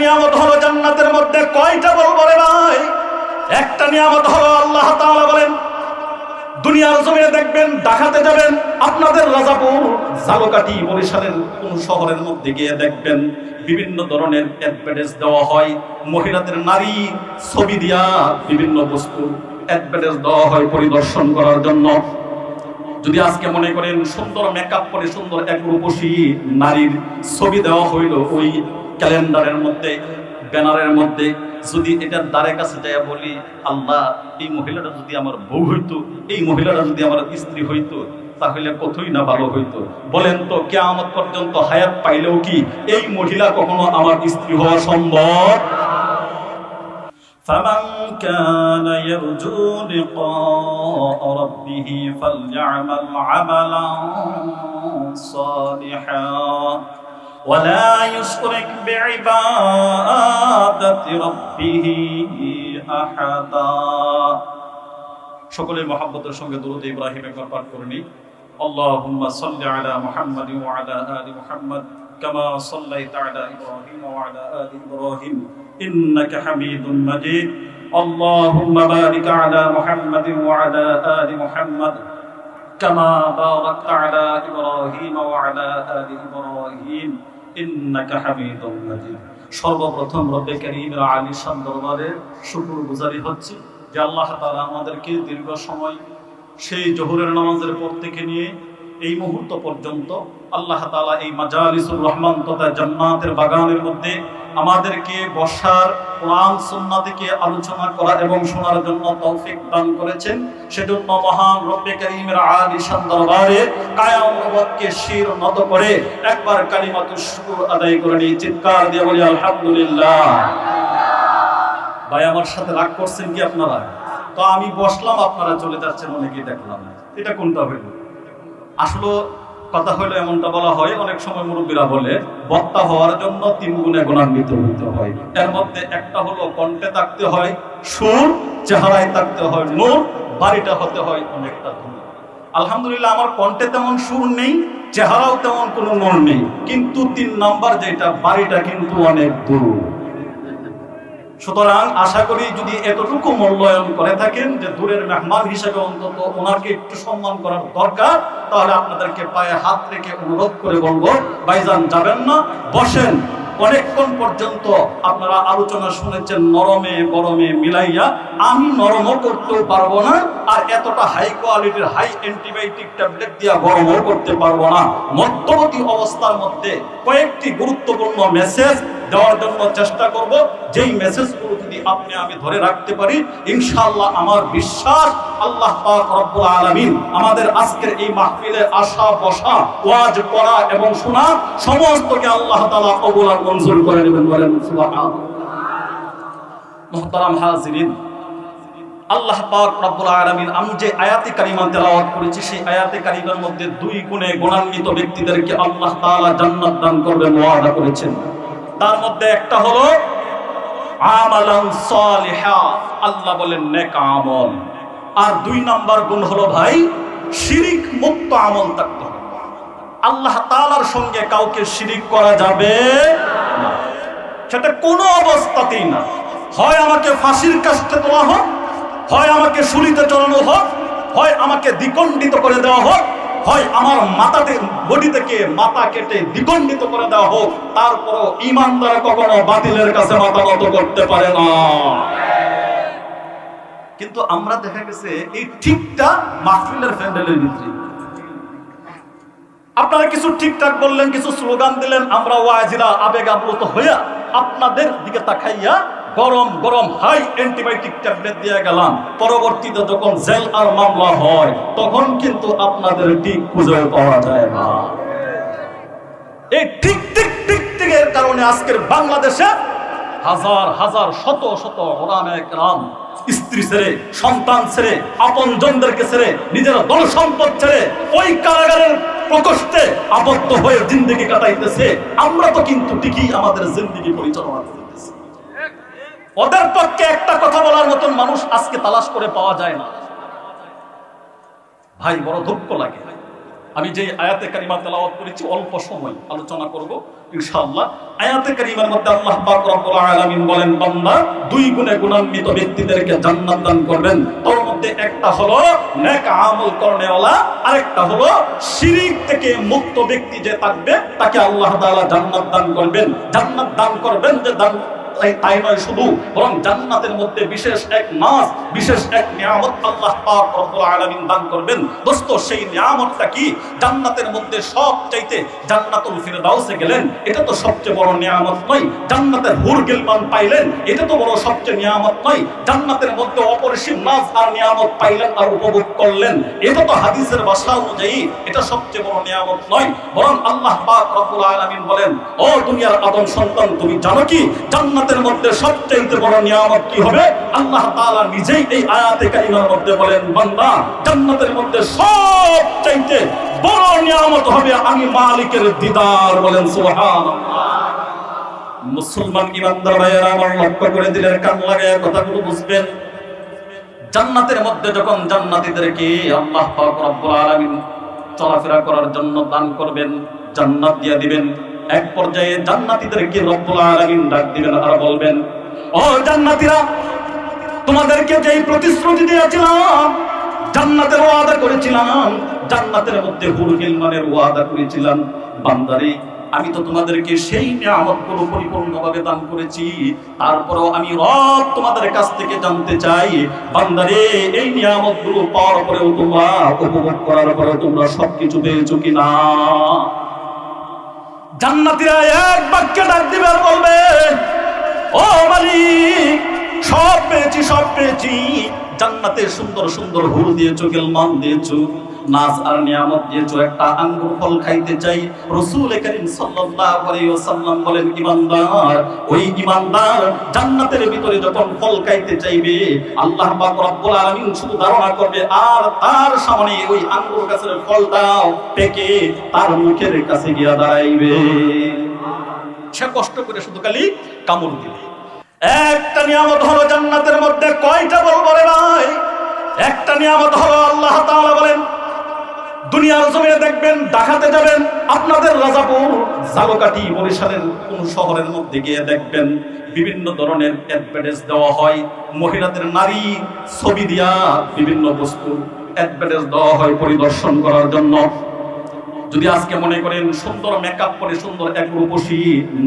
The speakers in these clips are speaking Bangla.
নিয়ামত হলো জান্নাতের মধ্যে কয়টা বলব রে ভাই একটা নিয়ামত হলো আল্লাহ তাআলা বলেন, দুনিয়ার জমিনে দেখবেন, ডাকাতে যাবেন, আপনাদের রাজাপুর জালকাটি বরিশালের কোন শহরের মধ্যে গিয়ে দেখবেন, বিভিন্ন ধরনের অ্যাডভার্টাইজ দেওয়া হয়, মহিলাদের নারী ছবি দিয়া বিভিন্ন বস্তু অ্যাডভার্টাইজ দেওয়া হয় পরিদর্শন করার জন্য। যদি আজকে মনে করেন সুন্দর মেকআপ করে সুন্দর এক রূপসী নারীর ছবি দেওয়া হইল ওই ক্যালেন্ডারের মধ্যে, ব্যানারের মধ্যে, যদি এটার দ্বারের কাছে যাইয়া বলি, আল্লাহ, এই মহিলাটা যদি আমার বউ হইতো, এই মহিলাটা যদি আমার স্ত্রী হইতো, তাহলে কতই না ভালো হইতো? বলেন তো কে কেয়ামত পর্যন্ত হায়াত পাইলেও কি এই মহিলা কখনো আমার স্ত্রী হওয়া সম্ভব? فمن كان يرجو لقاء ربه فليعمل عملا صالحا ولا يشرك بعبادة ربه أحدا সকলের মহাব্বতের সঙ্গে দরুদ ইব্রাহিম একবার পাঠ করে নিই اللهم صل على محمد وعلى آل محمد كما صليت على إبراهيم وعلى آل إبراهيم إنك حميد مجيد اللهم بارك على محمد وعلى آل محمد كما باركت على إبراهيم وعلى آل إبراهيم إنك حميد مجيد সর্বপ্রথম রব্বে করিমের আলী শান দরবারে শুকুর গুজারি হচ্ছে যে আল্লাহ তাআলা আমাদেরকে দীর্ঘ সময় সেই জহুরের নামাজের পর থেকে নিয়ে এই মুহূর্ত পর্যন্ত আল্লাহ তাআলা এই মাজালিসুর রহমান তথা জান্নাতের বাগানের মধ্যে আমাদেরকে বসার কোরআন, সুন্নাহ থেকে আলোচনা করা এবং শোনার জন্য তৌফিক দান করেছেন। সেজন্য মহান রব্বে করিমের আলিশান দরবারে কায়াম রবকে শির নত করে একবার কালিমাতুশ শুকর আদায় করে নিয়ে চিৎকার দিয়ে বলি, আলহামদুলিল্লাহ। ভাই, আমার সাথে রাগ করছেন কি আপনারা? তো আমি বসলাম, আপনারা চলে যাচ্ছেন, অনেকেই দেখলাম এটা কোনটা হইল? আসলে কথা হইল এমনটা বলা হয়, অনেক সময় মুরব্বীরা বলে, বক্তা হওয়ার জন্য তিন গুণে গুণান্বিত হইতে হয়। এর মধ্যে একটা হলো কণ্ঠে থাকতে হয়, সুর, চেহারায় থাকতে হয় নূর, বাড়িটা হতে হয় অনেকটা দূর আলহামদুলিল্লাহ, আমার কণ্ঠে তেমন সুর নেই, চেহারাও তেমন কোনো নূর নেই, কিন্তু তিন নাম্বার যেটা, বাড়িটা কিন্তু অনেক দূর। সুতরাং আশা করি যদি এতটুকু মূল্যায়ন করে থাকেন যে দূরের মেহমান হিসেবে অন্তত ওনাকে একটু সম্মান করার দরকার, তাহলে আপনাদেরকে পায়ে হাত রেখে অনুরোধ করে বলব, ভাইজান যাবেন না, বসেন। অনেকক্ষণ পর্যন্ত আপনারা আলোচনা শুনেছেন নরমে গরমে মিলাইয়া। আমি নরমও করতেও পারব না, আর এতটা হাই কোয়ালিটির হাই অ্যান্টিবায়োটিক ট্যাবলেট দিয়া গরমও করতে পারব না। মধ্যবর্তী অবস্থার মধ্যে কয়েকটি গুরুত্বপূর্ণ মেসেজ দেওয়ার জন্য চেষ্টা করব। যেই মেসেজগুলো যদি আপনি, আমি ধরে রাখতে পারি, ইনশাআল্লাহ আমার বিশ্বাস আল্লাহ পাক রব্বুল আলামিন আমাদের আজকের এই মাহফিলে আসা, বসা, ওয়াজ পড়া এবং শোনা সমস্তকে আল্লাহ তাআলা কবুল আর মঞ্জুর করে নেবেন বলেন আল্লাহ পাক রব্বুল আমি যে আয়াতে কারিমা তেলাওয়াত করেছি, সেই আয়াতে কারিমার মধ্যে দুই গুণে গুণান্বিত ব্যক্তিদেরকে আল্লাহ তাআলা জান্নাত দান করবেন, ওয়াদা করেছেন। তার মধ্যে একটা হলো আমালান সালিহা। আল্লাহ বলেন, নেক আমল। আর দুই নাম্বার গুণ হলো ভাই, শিরিক মুক্ত আমল থাকতে হবে। আল্লাহ তালার সঙ্গে কাউকে শিরিক করা যাবে না। সেটা কোনো অবস্থাতেই না। হয় আমাকে ফাঁসির কাছে তোলা হোক, হয় আমাকে শুলিতে চড়ানো হোক, হয় আমাকে দ্বিখণ্ডিত করে দেওয়া হোক হয় আমার মাথাতে বডি থেকে মাথা কেটে দ্বিখণ্ডিত করে দেওয়া হোক, তারপরও ইমানদার কখনো বাতিলের কাছে মাথা নত করতে পারে না। কিন্তু আমরা দেখা গেছে, এই ঠিকটা মাহফিলের প্যান্ডেলের ভিতরে। আপনারা কিছু ঠিকঠাক বললেন, কিছু স্লোগান দিলেন, আমরা ওয়াজিরা আবেগ আপ্লুত হইয়া আপনাদের দিকে তাকাইয়া গরম গরম হাই অ্যান্টিবায়োটিক ট্যাবলেট দিয়ে গেলাম। পরবর্তীতে যখন জেল আর মামলা হয়, তখন কিন্তু আপনাদের ঠিক খুঁজে পাওয়া যায় না। এই ঠিক ঠিক ঠিক টিকের কারণে আজকের বাংলাদেশে হাজার হাজার, শত শত ওরামে রাম স্ত্রী ছেড়ে, সন্তান ছেড়ে আপন জনদেরকে ছেড়ে, নিজের দল সম্পদ ছেড়ে, ওই কারাগারের প্রকোষ্ঠে আবদ্ধ হয়ে জিন্দগি কাটাইতেছে। আমরা তো কিন্তু ঠিকই আমাদের জিন্দগি পরিচালনা ওদের পক্ষে একটা কথা বলার মতন মানুষ আজকে তালাশ করে পাওয়া যায় না। ভাই, বড় দুঃখ লাগে। আমি যে আয়াতে কারিমা তেলাওয়াত করেছি, অল্প সময় আলোচনা করব, ইনশাআল্লাহ। আয়াতে কারিমার মধ্যে আল্লাহ পাক রব্বুল আলামিন বলেন, বান্দা, দুই গুণে গুণান্বিত ব্যক্তিদেরকে জান্নাত দান করবেন। তার মধ্যে একটা হলো নেক আমল করনেওয়ালা, আরেকটা হলো শিরিক থেকে মুক্ত ব্যক্তি যে থাকবে, তাকে আল্লাহ তাআলা জান্নাত দান করবেন। জান্নাত দান করবেন যে দান তাই তাই নয় শুধু বরং জান্নাতের মধ্যে বিশেষ এক মাস বিশেষ এক নিয়ামত আল্লাহ পাক রব্বুল আলামিন দান করবেন। দোস্ত, সেই নিয়ামতটা কি? জান্নাতের মধ্যে সব চাইতে জান্নাতুল ফিরদাউসে গেলেন, এটা তো সবচেয়ে বড় নিয়ামত নয়। জান্নাতের হুর গিলমান পাইলেন, এটা তো বড় সবচেয়ে নিয়ামত নয়। জান্নাতের মধ্যে অপরিসীম নাজ আর নিয়ামত পাইলেন আর উপভোগ করলেন। এটা তো হাদিসের ভাষা অনুযায়ী এটা সবচেয়ে বড় নিয়ামত নয়। বরং আল্লাহ পাক রব্বুল আলামিন বলেন, ও দুনিয়ার আদম সন্তান, তুমি জানো কি? জান্নাতের মধ্যে সবচেয়ে বড় নিয়ামত কি হবে? আল্লাহ তাআলা নিজেই এই আয়াতে কারিমার মধ্যে বলেন, বান্দা, জান্নাতের মধ্যে সবচাইতে বড় নিয়ামত হবে আমি মালিকের দিদার বলেন, সুবহানাল্লাহ। মুসলমান ইমানদার ভাইয়েরা আমার লক্ষ্য করে দিলেন কান লাগায় কথাগুলো বুঝবেন। জান্নাতের মধ্যে যখন জান্নাতীদেরকে আল্লাহ পাক রব্বুল আলামিন চলাফেরা করার জন্য দান করবেন, জান্নাত দিয়ে দিবেন এক পর্যায়ে জান্নাতীদেরকে রব্বুল আলামিন ডাক দিবেন আর বলবেন, ও জান্নাতীরা, তোমাদেরকে যেই প্রতিশ্রুতি দিয়েছিলাম, জান্নাতের ওয়াদা করেছিলাম, জান্নাতের মধ্যে হুরগিল মানের ওয়াদা করেছিলাম, বান্দারে, আমি তো তোমাদেরকে সেই নিয়ামতগুলো পরিপূর্ণভাবে দান করেছি, তারপরেও আমি রব তোমাদের কাছ থেকে জানতে চাই, বান্দারে, এই নিয়ামতগুলো পাওয়ার পরেও তোমরা উপভোগ করার পরেও তোমরা সবকিছু পেয়েছ কিনা? জান্নাতীরা এক বাক্যে ডাক দিবে বলবে, ও মালিক, সব পেয়েছি সব পেয়েছি। জান্নাতে সুন্দর সুন্দর হুল দিয়েছ, গেলমান দিয়েছ। নাজ আর নিয়ামত দিয়েছ, একটা আঙ্গুর ফল খাইতে চাই। রসুল করিম সাল্লাল্লাহু আলাইহি ওয়াসাল্লাম বলেন, ইমানদার, ওই ইমানদার জান্নাতের ভিতরে যখন ফল খাইতে চাইবে, আল্লাহ পাক রব্বুল আলামিন শুধু ধারণা করবে, আর তার সামনে ওই আঙ্গুর গাছের ফলটাও পেকে তার মুখের কাছে গিয়া দাঁড়াইবে। সে কষ্ট করে শুধু খালি কামড় দিবে একটা নিয়ামত হলো জান্নাতের মধ্যে কয়টা বলব রে ভাই একটা নিয়ামত হলো আল্লাহ তাআলা বলেন দুনিয়ার জমিনে দেখবেন, ডাকাতে যাবেন। আপনাদের রাজাপুর জালকাটি বরিশালের কোন শহরের মধ্যে গিয়ে দেখবেন, বিভিন্ন ধরনের অ্যাডভার্টাইজ দেওয়া হয়। মহিলাদের নারী ছবি দিয়া বিভিন্ন বস্তু অ্যাডভার্টাইজ দেওয়া হয় পরিদর্শন করার জন্য। যদি আজকে মনে করেন সুন্দর মেকআপ করে সুন্দর এক রূপসী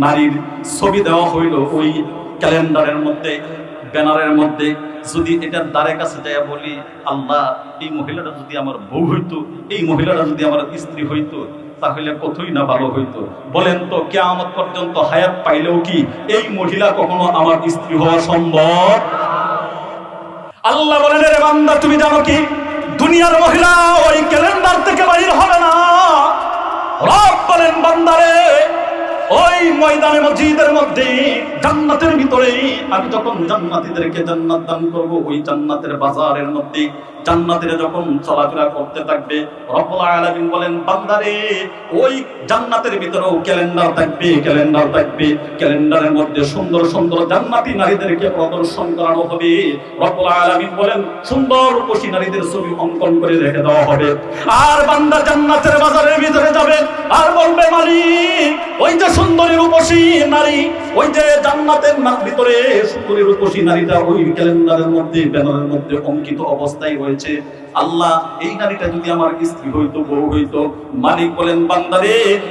নারীর ছবি দেওয়া হইল ওই ক্যালেন্ডারের মধ্যে ব্যানারের মধ্যে যদি এটার দ্বারে কাছে যায় বলি, আল্লাহ, এই মহিলাটা যদি আমার বউ হইতো, এই মহিলাটা যদি আমার স্ত্রী হইতো, তাহলে কতই না ভালো হইতো? বলেন তো, কেয়ামত পর্যন্ত হায়াত পাইলেও কি এই মহিলা কখনো আমার স্ত্রী হওয়া সম্ভব? আল্লাহ বলেন রে বান্দা, তুমি জানো কি? দুনিয়ার মহিলা ওই ক্যালেন্ডার থেকে বাহির হবে না। রব বলেন বান্দারে ওই ময়দানে মসজিদের মধ্যে জান্নাতের ভিতরে আমি যখন জান্নাতীদেরকে জান্নাত দান করব, ওই জান্নাতের বাজারের মধ্যে জান্নাতীরা যখন চলাফেরা করতে থাকবে, রব্বুল আলামিন বলেন, বান্দারে, ওই জান্নাতের ভিতরেও ক্যালেন্ডার থাকবে ক্যালেন্ডার থাকবে। ক্যালেন্ডারের মধ্যে সুন্দর সুন্দর জান্নাতি নারীদেরকে প্রদর্শন করানো হবে। রব্বুল আলামিন বলেন, সুন্দর রূপসী নারীদের ছবি অঙ্কন করে রেখে দেওয়া হবে। আর বান্দা জান্নাতের বাজারের ভিতরে যাবে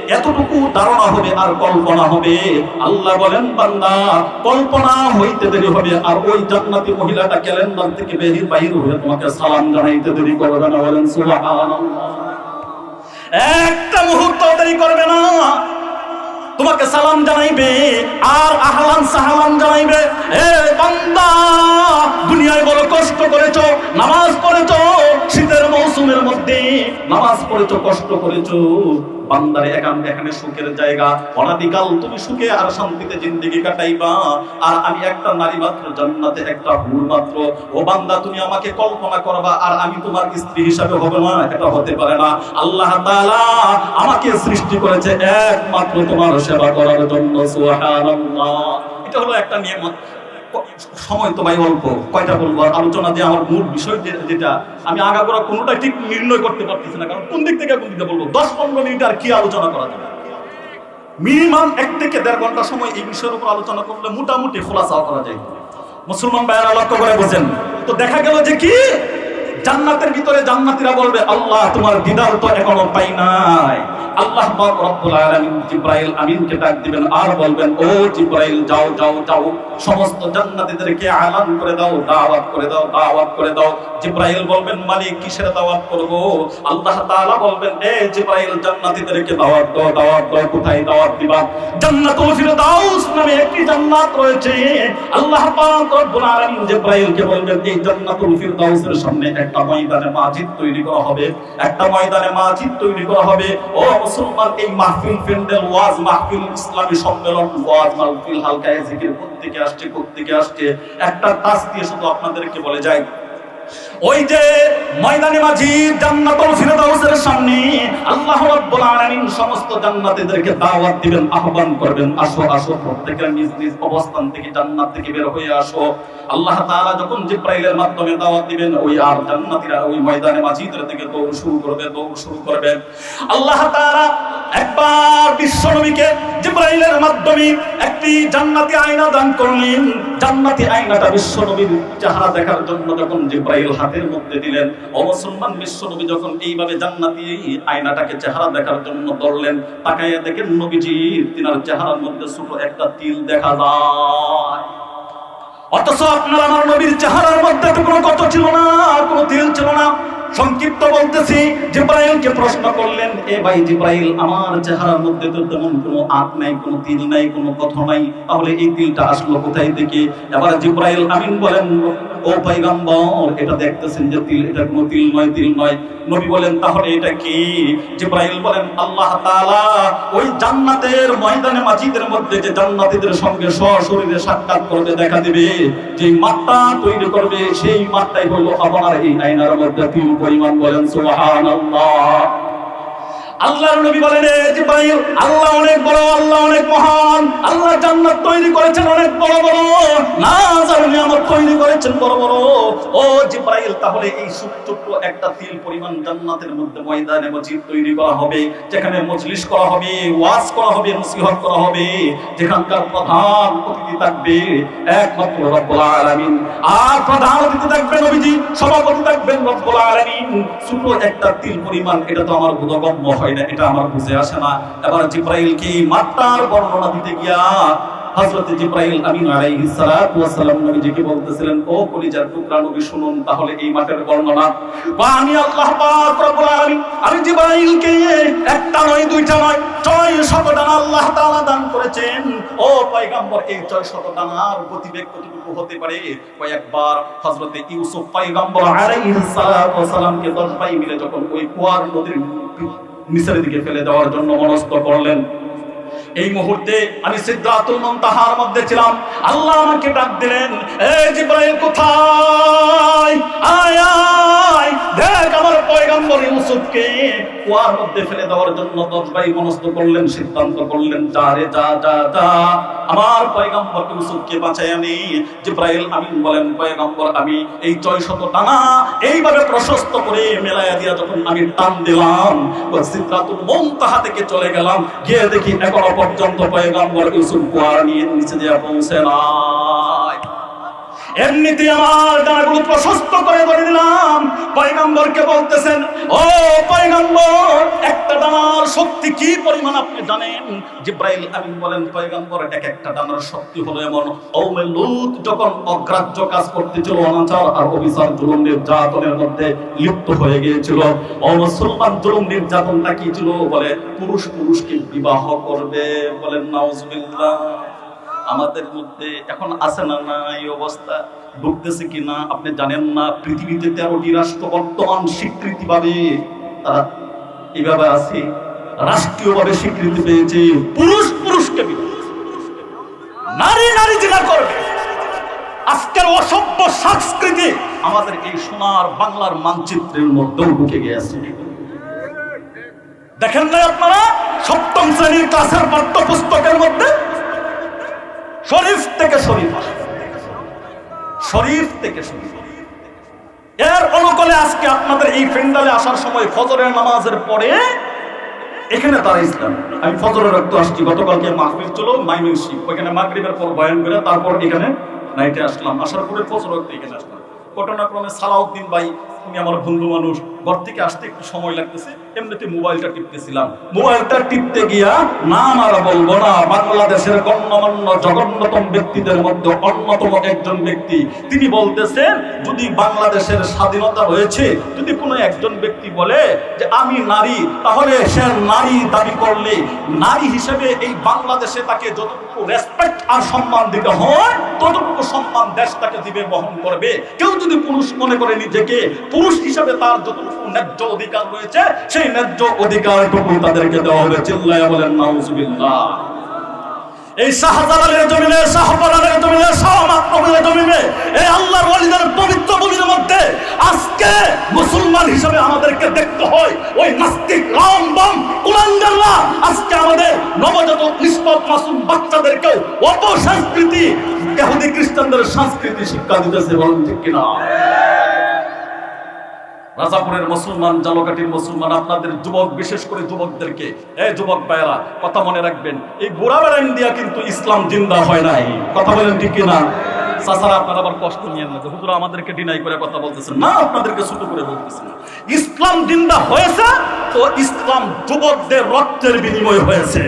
এতটুকু ধারণা হবে আর কল্পনা হবে। আল্লাহ বলেন, বান্দা, কল্পনা হইতে দেরি হবে আর ওই জান্নাতি মহিলাটা ক্যালেন্ডার থেকে বেরিয়ে বাহির হয়ে তোমাকে সালাম জানাইতে দেরি করবে না বলেন একটা মুহূর্ত করবে না। তোমাকে সালাম জানাইবে, আর আহলান সাহালান জানাইবে। এ বান্দা, দুনিয়ায় বড় কষ্ট করেছ, নামাজ পড়েছো মৌসুমের মধ্যে নামাজ পড়েছো, কষ্ট করেছ, বান্দারে এখান এখানে সুখের জায়গা। অনাদিকাল তুমি সুখে আর শান্তিতে জিন্দেগি কাটাইবা। আর আমি একটা নারী মাত্র, জান্নাতে একটা হুর মাত্র। ও বান্দা, তুমি আমাকে কল্পনা করবা, আর আমি তোমার স্ত্রী হিসাবে হবে না, এটা হতে পারে না। আল্লাহ তাআলা আমাকে সৃষ্টি করেছে একমাত্র তোমার সেবা করার জন্য, সুবহানাল্লাহ। এটা হলো একটা নিয়ামত। সময় তো ভাই অল্প, কয়টা বলব? আর আলোচনা যে আমার মূল বিষয় যেটা, আমি আগাগোড়া কোনোটাই ঠিক নির্ণয় করতে পারতেছি না, কারণ কোন দিক থেকে কোন দিকে বলব? দশ পনেরো মিনিট আর কি আলোচনা করা যাবে? মিনিমাম এক থেকে দেড় ঘণ্টা সময় এই বিষয়ের উপর আলোচনা করলে মোটামুটি খোলাসা করা যায়। মুসলমান ভাইয়েরা লক্ষ্য করে বোঝেন তো দেখা গেল যে কি? জান্নাতের ভিতরে জান্নাতীরা বলবে, আল্লাহ, তোমার দিদার তো এখনও পাই নাই। আল্লাহ জিব্রাইল আমিনকে ডাক দিবেন আর বলবেন, ও জিব্রাইল, যাও যাও যাও। সমস্ত জান্নাতীদেরকে আলান করে দাও, দাওয়াত করে দাও, দাওয়াত করে দাও। জিব্রাইল বলবেন, মালিক, কিসের দাওয়াত করব? আল্লাহ তাআলা বলবেন, এ জিব্রাইল, জান্নাতীদেরকে দাওয়াত দাও দাওয়াত দাও, কোথায় দাওয়াত দিবা? জান্নাতুল ফিরদাউস নামে একটি জান্নাত রয়েছে। আল্লাহ পাক রব্বুল আলামিন জিব্রাইলকে বলবেন, এই জান্নাতুল ফিরদাউসের সামনে একটা ময়দানে মাজিদ তৈরি করা হবে, একটা ময়দানে মাজিদ তৈরি করা হবে। ও মুসলমান, এই মাহফিল ফেন্ডেল ওয়াজ, মাহফিল ইসলামী সম্মেলন, ওয়াজ, মাহফিল হালকা জিকির, কোত্থেকে আসছে কোত্থেকে আসছে? একটা তাস দিয়ে শুধু আপনাদেরকে বলে যায় ওই যে ময়দানে মাঝি জান্নাতুল ফিরদাউসের সামনে আল্লাহ রাব্বুল আলামিন সমস্ত জান্নাতীদেরকে দাওয়াত দিবেন, আহ্বান করবেন। আসো আসো, প্রত্যেকের নিজ নিজ অবস্থান থেকে জান্নাত থেকে বের হয়ে আসো। আল্লাহ তাআলা যখন জিব্রাইলের মাধ্যমে দাওয়াত দিবেন, ওই আর জান্নাতীরা ওই ময়দানে মাঝিদের থেকে দৌড় শুরু করবে, দৌড় শুরু করবে। আল্লাহ তাআলা একবার বিশ্বনবীকে জিব্রাইলের মাধ্যমে একটি জান্নাতি আয়না দান করলেন। জান্নাতি আয়নাটা বিশ্বনবীর চেহারা দেখার জন্য যখন জিব্রাইল হাতের মধ্যে দিলেন ও মুসলমান বিশ্বনবী যখন এইভাবে জান্নাতি আয়নাটাকে চেহারা দেখার জন্য ধরলেন তাকাইয়া দেখেন নবীজি, তিনার চেহারার মধ্যে ছোট একটা তিল দেখা যায়। অথচ আপনার আমার নবীর চেহারার মধ্যে কোনো কত ছিল না, কোনো তিল ছিল না। সংক্ষিপ্ত বলতেছি, জিব্রাইলকে প্রশ্ন করলেন, এ ভাই জিব্রাইল, আমার চেহারার মধ্যে তো তেমন কোনো আঁক নাই, কোনো তিল নাই, কোনো কথা নাই। তাহলে এই তিলটা আসলো কোথায় থেকে? এবার জিব্রাইল আমিন বলেন ও পয়গম্বর, এটা দেখতেছেন যে তিল, এটা কোনো তিল নয় তিল নয়। নবী বলেন, তাহলে এটা কি? জিব্রাইল বলেন, আল্লাহ তাআলা ওই জান্নাতের ময়দানে মাজিদের মধ্যে যে জান্নাতীদের সঙ্গে সশরীরে সাক্ষাৎ করবে দেখা দিবে, যে মাঠটা তৈরি করবে, সেই মাঠটাই হলো আমার এই আয়নার মধ্যে তিল পরিমাণ বলেন, সুবহানাল্লাহ। আল্লাহর নবী বলেন আল্লাহ অনেক বড়, আল্লাহ অনেক মহান, আল্লাহ জান্নাত তৈরি করেছেন অনেক বড় বড়। তৈরি করেছেন বড় বড়। ও তাহলে এই একটা তিল পরিমাণ জান্নাতের মধ্যে ময়দানে মসজিদ তৈরি করা হবে, যেখানে মজলিস করা হবে, ওয়াজ করা হবে, নসিহত করা হবে। যেখানকার প্রধান অতিথি থাকবে একমাত্র রব্বুল আলামিন। আর প্রধান অতিথি থাকবে নবীজি, সভাপতি থাকবেন রব্বুল আলামিন। একটা তিল পরিমাণ, এটা তো আমার বোধগম্য হয় না, এটা আমার বুঝে আসে না। এবার জিব্রাইল কি মাত্রার বর্ণনা দিতে গিয়া এই জিব্রাইলকে এই হতে পারে? কয়েকবার ইউসুফ পয়গম্বর আলাইহিস সালাতু দশ ভাই মিলে যখন ওই কুয়ার নদীর নিচের দিকে ফেলে দেওয়ার জন্য মনস্থ করলেন। এই মুহূর্তে আমি সিদ্ধাতুল মুনতাহার মধ্যে ছিলাম। আল্লাহ আমাকে ডাক দিলেন এই জিব্রাইল, কোথায়? আয় দেখ আমার পয়গম্বর ইউসুফকে কুয়ার মধ্যে ফেলে দেওয়ার জন্য মনস্থ করলেন, সিদ্ধান্ত করলেন, যা রে, যা যা যা। আমার পয়গম্বর ইউসুফকে বাঁচাই আনি জিব্রাইল আমিন বলেন, পয়গম্বর আমি এই ছয় শত টানা এইভাবে প্রশস্ত করে মেলায়া দিয়া যখন আমি টান দিলাম সিদ্ধাতুল মুনতাহা থেকে চলে গেলাম। গিয়ে দেখি এখনও পর্যন্ত পয়গাম্বর ইউসুফ কুয়ার নিয়ে নিচে দিয়ে পৌঁছে নাই এমনিতে আমার ডানাগুলো প্রশস্ত করে ধরে দিলাম। পয়গম্বরকে বলতেছেন, ও পয়গম্বর, একটা ডানার শক্তি কি পরিমাণ আপনি জানেন? জিব্রাইল আমিন বলেন, পয়গম্বর এক একটা ডানার শক্তি হলো এমন কওমে লূত যখন অগ্রাহ্য কাজ করতেছিল অনাচার আর অবিচার জুলুম নির্যাতনের মধ্যে লিপ্ত হয়ে গিয়েছিল। ও মুসলমান জুলুম নির্যাতনটা কি ছিল? বলে, পুরুষ পুরুষকে বিবাহ করবে। বলেন, নাউজুবিল্লাহ। আমাদের মধ্যে এখন আছে না না এই অবস্থা? ঢুকতেছে কি না? আপনি জানেন না, পৃথিবীতে তেরোটি রাষ্ট্র বর্তমান স্বীকৃতি পাবে তারা এইভাবে আছে, রাষ্ট্রীয়ভাবে স্বীকৃতি পেয়েছে, পুরুষ পুরুষকে নারী নারী জিনা করবে। আজকের অসভ্য সংস্কৃতি আমাদের এই সোনার বাংলার মানচিত্রের মধ্যেও ঢুকে গিয়েছে দেখেন না আপনারা? সপ্তম শ্রেণির ক্লাসের পাঠ্যপুস্তকের মধ্যে শরীফ থেকে শরীফ শরীফ থেকে শুরু এর অনুকূলে আজকে আপনাদের এই ফেন্ডালে আসার সময় ফজরের নামাজের পরে এখানে তারা ইসলাম আমি ফজরের রক্ত আসছি, গতকালকে মাহফিল চলো মাইমিন শিখ ওইখানে মাগরিবের পর বয়ান করে তারপর এখানে নাইটে আসলাম। আসার পরে ফজর রক্ত এখানে আসলাম। ঘটনাক্রমে সালাউদ্দিন ভাই, উনি আমার বন্ধু মানুষ, ঘর থেকে আসতে একটু সময় লাগতেছে। এমনিতে মোবাইলটা টিপতেছিলাম। মোবাইলটা টিপতে গিয়া নাম আর বলব না, বাংলাদেশের গণ্যমান্য ব্যক্তিদের মধ্যে অন্যতম একজন ব্যক্তি। তিনি বলতেছেন, যদি বাংলাদেশের স্বাধীনতা রয়েছে, যদি কোনো একজন ব্যক্তি বলে যে আমি নারী, তাহলে সে নারী দাবি করলে, নারী হিসেবে এই বাংলাদেশে তাকে যতটুকু রেসপেক্ট আর সম্মান দিতে হয়, ততটুকু সম্মান দেশ তাকে দিবে, বহন করবে। কেউ যদি পুরুষ মনে করে নিজেকে, পুরুষ হিসেবে তার যতটুকু ন্যায্য অধিকার রয়েছে সেই ন্যায্য অধিকারটুকু তাদেরকে দেওয়া হবে। চিল্লায় বলেন, নাউজুবিল্লাহ। এই শাহজালালের জমিনে শাহপালালের জমিনে শাহমাত্রমের জমিনে, এই আল্লাহর ওয়ালিদের পবিত্র ভূমির মধ্যে আজকে মুসলমান হিসেবে আমাদেরকে দেখতে হয়। ওই নাস্তিক, রাম, বাম, কুলাঙ্গাররা আজকে আমাদের নবজাত নিষ্পাপ মাসুম বাচ্চাদেরকেও অপসংস্কৃতি, ইহুদি খ্রিস্টানদের সংস্কৃতি শিক্ষা দিতেছে। বলেন ঠিক কিনা? রাজাপুরের মুসলমান জালকাটির মুসলমান, আপনাদের যুবক, বিশেষ করে যুবকদেরকে, এই যুবক ভাইয়েরা, কথা মনে রাখবেন, এই বুড়া বেড়াইন দিয়া কিন্তু ইসলাম জিন্দা হয় নাই। কথা বলেন ঠিক না ইসলাম জিন্দা হয়েছে তো ইসলাম যুবকদের রক্তের বিনিময় হয়েছে।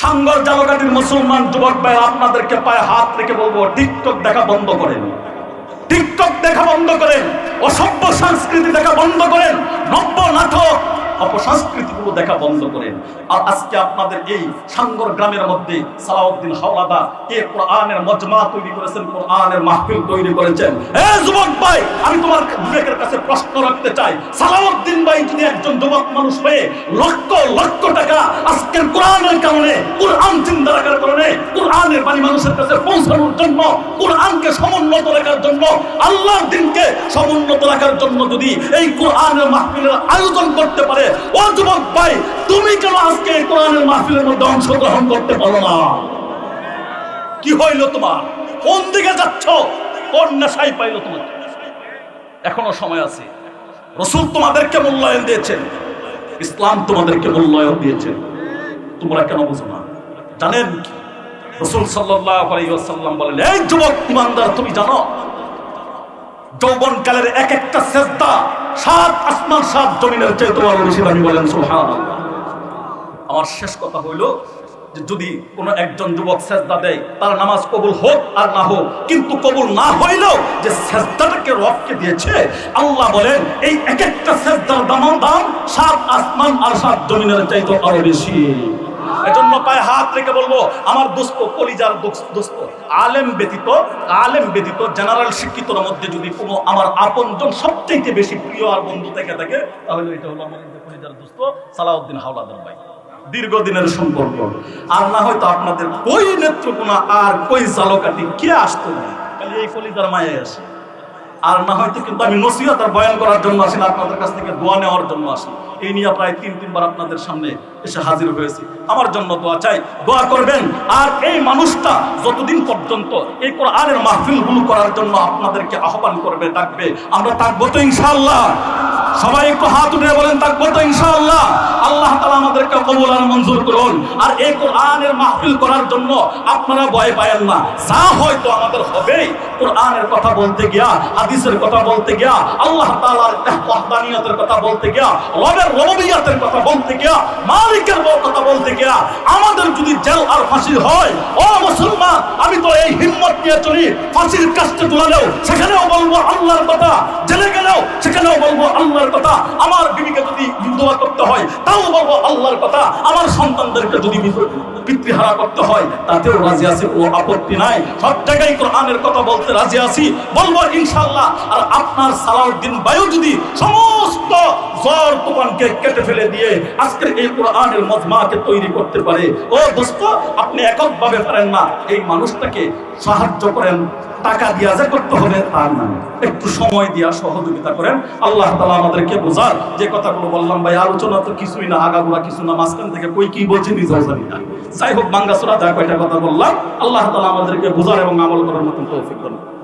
সাঙ্গর জালকাটির মুসলমান যুবক ভাই আপনাদেরকে পায়ে হাত রেখে বলব, টিকটক দেখা বন্ধ করেন। টিকটক দেখা বন্ধ করেন অসভ্য সংস্কৃতি দেখা বন্ধ করেন নব্য নাথক অপসংস্কৃতিগুলো দেখা বন্ধ করেন। আর আজকে আপনাদের এই সাঙ্গর গ্রামের মধ্যে সালাউদ্দিন হাওলাদা কে কোরআনের মজমা তৈরি করেছেন, কোরআনের মাহফিল তৈরি করেছেন। যুবক ভাই, আমি তোমার বিবেকের কাছে প্রশ্ন রাখতে চাই। সালাউদ্দিন ভাই যদি একজন যুবক মানুষ হয়ে লক্ষ লক্ষ টাকা আজকের কোরআনের কারণে, কোরআন চিন্তা রাখার কারণে, কোরআনের বাণী মানুষের কাছে পৌঁছানোর জন্য, কোরআনকে সমুন্নত রাখার জন্য, আল্লাহর দিনকে সমুন্নত রাখার জন্য যদি এই কোরআনের মাহফিলের আয়োজন করতে পারে, ও যুবক ভাই, তুমি কেন আজকে কোরআনের মাহফিলের মধ্যে অংশগ্রহণ করতে পারো না? কি হইল তোমার? কোন দিকে যাচ্ছ? কোন নেশাই পাইল তোমার এখনও সময় আছে। রসুল তোমাদেরকে মূল্যায়ন দিয়েছেন। ইসলাম তোমাদেরকে মূল্যায়ন দিয়েছেন। তোমরা কেন বুঝো না? জানেন রসুল রসুল সাল্লাম বলেন, এই যুবক ইমানদার, তুমি জানো এক একটা সাত আসমান, সাত জমিনের চেয়ে তোমার বেশি বলেন আমার শেষ কথা হইল যদি একজন যুবক দেয়, তার নামাজ কবুল হোক আর না হোক, কিন্তু কবুল না হইলেও যে সেজদাটাকে রবকে দিয়েছে, আল্লাহ বলেন, এই এক একটা সেজদার দাম দাম সাত আসমান আর সাত জমিনের চাইতে আরও বেশি। এজন্য পায়ে হাত বলব, আমার দোস্ত কলিজার দোস- দোস্ত আলেম ব্যতীত আলেম ব্যতীত জেনারেল শিক্ষিতর মধ্যে যদি কোনো আমার আপনজন সবচেয়ে বেশি প্রিয় আর বন্ধু থেকে থাকে, তাহলে এটা হলো আমার কলিজার দোস্ত সালাউদ্দিন হাওলাদার ভাই। দীর্ঘদিনের সম্পর্ক। আর না হয়তো আপনাদের কই নেত্রকোনা আর কই জালকাটি কে আসতো না? এই কলিজার মায়ে আসে। আর না হয়তো কিন্তু আমি নসিহত আর বয়ান করার জন্য আসি না, আপনাদের কাছ থেকে দোয়া নেওয়ার জন্য আসি। এই নিয়ে প্রায় তিন, তিনবার আপনাদের সামনে এসে হাজির হয়েছি। আমার জন্য দোয়া চাই, দোয়া করবেন। আর এই মানুষটা যতদিন পর্যন্ত এই কোরআনের মাহফিলগুলো করার জন্য আপনাদেরকে আহ্বান করবে, ডাকবে, আমরা থাকব তো ইনশাআল্লাহ। সবাই একটু হাত উঠে বলেন থাকব তো ইনশাআল্লাহ। আল্লাহ তাআলা আমাদেরকে কবুল আর মঞ্জুর করুন। আর এই কোরআনের মাহফিল করার জন্য আপনারা ভয় পায়েন না। যা হয়তো আমাদের হবেই, কোরআনের কথা বলতে গিয়া, হাদিসের কথা বলতে গিয়া, আল্লাহ তাআলার ওয়াহদানিয়তের কথা বলতে গিয়া, রবের রববিয়াতের কথা বলতে গিয়া, মালিকের কথা বলতে গিয়া, আমাদের যদি জেল আর ফাঁসি হয়, ও মুসলমান, আমি তো এই হিম্মত নিয়ে চলি, ফাঁসির কাছে তুলালেও সেখানেও বলব আল্লাহর কথা, জেলে গেলেও সেখানেও বলব কথা, আমার বিবিকে যদি দোয়া করতে হয়, তাও বলব আল্লাহর কথা। আমার সন্তানদেরকে যদি পিতৃহারা করতে হয়, তাতেও রাজি ও আপত্তি নাই। সব জায়গায় কোরআনের কথা বলতে রাজি আছি। বলব ইনশাআল্লাহ, আর আপনার সালাউদ্দিন বায়ু যদি সমস্ত জ্বর কেটে ফেলে দিয়ে এই কোরআনের মজমাকে তৈরি করতে পারে, ও দোস্ত, আপনি এককভাবে পারেন না। এই মানুষটাকে সাহায্য করেন। টাকা দিয়া যে করতে হবে তার না। একটু সময় দিয়া সহযোগিতা করেন। আল্লাহ তালা আমাদেরকে বোঝার যে কথাগুলো বললাম ভাই, আলোচনা তো কিছুই না, আগাগোড়া কিছু না, মাঝখান থেকে কই কি বলছে নিজেও জানি না। যাই হোক বাঙ্গাসুরা যা কয়টা কথা বললাম, আল্লাহ তালা আমাদেরকে বোঝার এবং আমল করার মতন তৌফিক করুন।